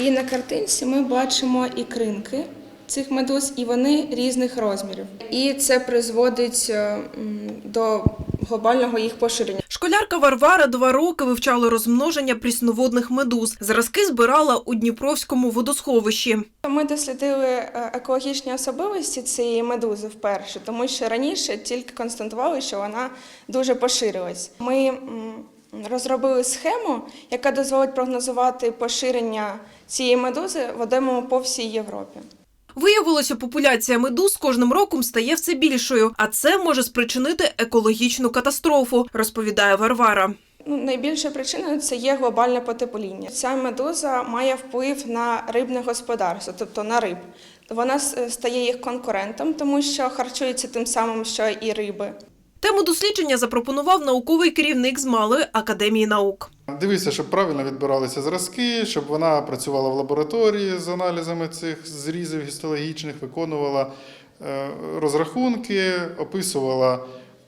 І на картинці ми бачимо ікринки цих медуз, і вони різних розмірів. І це призводить е, до глобального їх поширення. Школярка Варвара два роки вивчала розмноження прісноводних медуз. Зразки збирала у Дніпровському водосховищі. Ми дослідили е, екологічні особливості цієї медузи вперше, тому що раніше тільки констатували, що вона дуже поширилась. Ми розробили схему, яка дозволить прогнозувати поширення цієї медузи водоймами по всій Європі. Виявилося, популяція медуз кожним роком стає все більшою, а це може спричинити екологічну катастрофу, розповідає Варвара. Ну, найбільшою причиною це є глобальне потепління. Ця медуза має вплив на рибне господарство, тобто на риб. Вона стає їх конкурентом, тому що харчується тим самим, що і риби. Тему дослідження запропонував науковий керівник з Малої академії наук. Дивися, щоб правильно відбиралися зразки, щоб вона працювала в лабораторії з аналізами цих зрізів гістологічних, виконувала е, розрахунки, описувала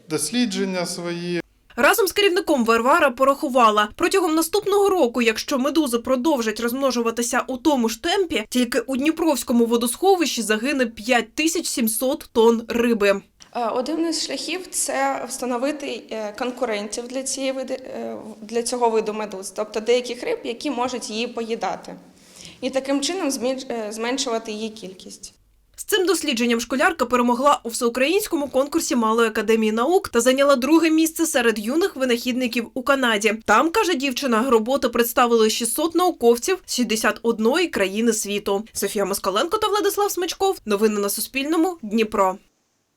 дослідження свої. Разом з керівником Варвара порахувала протягом наступного року, якщо медузи продовжать розмножуватися у тому ж темпі, тільки у Дніпровському водосховищі загине 5700 тонн риби. Е, Один із шляхів це встановити е, конкурентів для цієї е, для цього виду медуз, тобто деяких риб, які можуть її поїдати, і таким чином зменшувати її кількість. З цим дослідженням школярка перемогла у всеукраїнському конкурсі Малої академії наук та зайняла друге місце серед юних винахідників у Канаді. Там каже дівчина, роботи представили 600 науковців з 61 країни світу. Софія Москаленко та Владислав Смичков. Новини на Суспільному. Дніпро.